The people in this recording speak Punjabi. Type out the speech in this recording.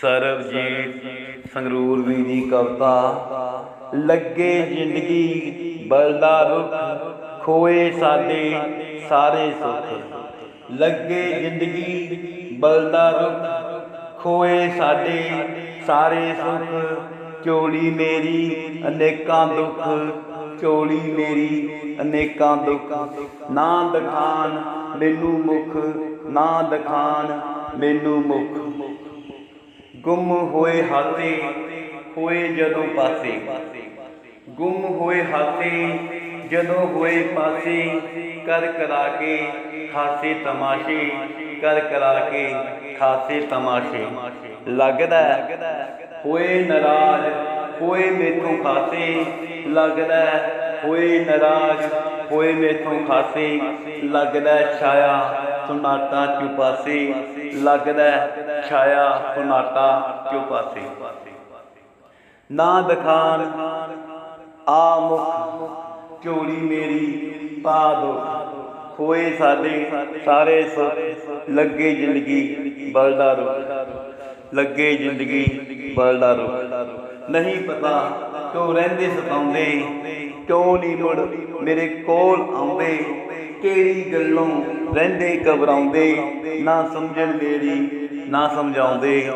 ਸਰਬਜੀਤ ਸੰਗਰੂਰ ਵੀ ਦੀ ਕਵਿਤਾ, ਲੱਗੇ ਜ਼ਿੰਦਗੀ, ਬਲਦਾ ਰੁੱਖ, ਖੋਏ ਸਾਡੇ ਸਾਰੇ ਸੁੱਖ। ਲੱਗੇ ਜ਼ਿੰਦਗੀ, ਬਲਦਾ ਰੁੱਖ, ਖੋਏ ਸਾਡੇ, ਸਾਰੇ ਸੁੱਖ। ਚੋਲੀ ਮੇਰੀ, ਅਨੇਕਾਂ ਦੁੱਖ। ਚੋਲੀ ਮੇਰੀ, ਅਨੇਕਾਂ ਦੁੱਖ। ਨਾ ਦਿਖਾਨ ਮੈਨੂੰ ਮੁਖ, ਨਾ ਦਿਖਾਨ ਮੈਨੂੰ ਮੁਖ। ਗੁੰਮ ਹੋਏ ਹਾਥੇ ਹੋਏ ਜਦੋਂ ਪਾਸੇ। ਗੁੰਮ ਹੋਏ ਹਾਥੇ ਜਦੋਂ ਹੋਏ ਪਾਸੇ, ਕਰ ਕਰਾ ਕੇ ਖਾਸੇ ਤਮਾਸ਼ੇ, ਕਰ ਕਰਾ ਕੇ ਖਾਸੇ ਤਮਾਸ਼ੇ। ਲੱਗਦਾ ਹੋਏ ਨਾਰਾਜ਼, ਹੋਏ ਮੇਥੋਂ ਖਾਸੇ। ਲੱਗਦਾ ਹੋਏ ਨਾਰਾਜ਼, ਹੋਏ ਮੇਥੋਂ ਖਾਸੇ। ਲੱਗਦਾ ਛਾਇਆ ਸੁਨਾਟਾ ਚੁਪਾਸੇ ਲੱਗਦਾ ਛਾਇਆ ਸੁਨਾਟਾ ਚੁਪਾਸੇ ਨਾ ਦਿਖਾਨ ਆ ਮੁਖ, ਝੋਲੀ ਮੇਰੀ ਪਾ ਦੋ। ਖੋਏ ਸਾਡੇ ਸਾਰੇ ਸੁੱਖ, ਲੱਗੇ ਜ਼ਿੰਦਗੀ ਬਲਦਾ ਰੋ ਲੱਗੇ ਜ਼ਿੰਦਗੀ ਬਲਦਾ ਰੋ ਨਹੀਂ ਪਤਾ ਕਿਉਂ ਰਹਿੰਦੇ ਸਤਾਉਂਦੇ, ਕਿਉਂ ਨਹੀਂ ਮੁੜ ਮੇਰੇ ਕੋਲ ਆਉਂਦੇ। ਕਿਹੜੀ ਗੱਲੋਂ ਰਹਿੰਦੇ ਘਬਰਾਉਂਦੇ ਨਾ ਸਮਝਣ ਮੇਰੀ ਨਾ ਸਮਝਾਉਂਦੇ।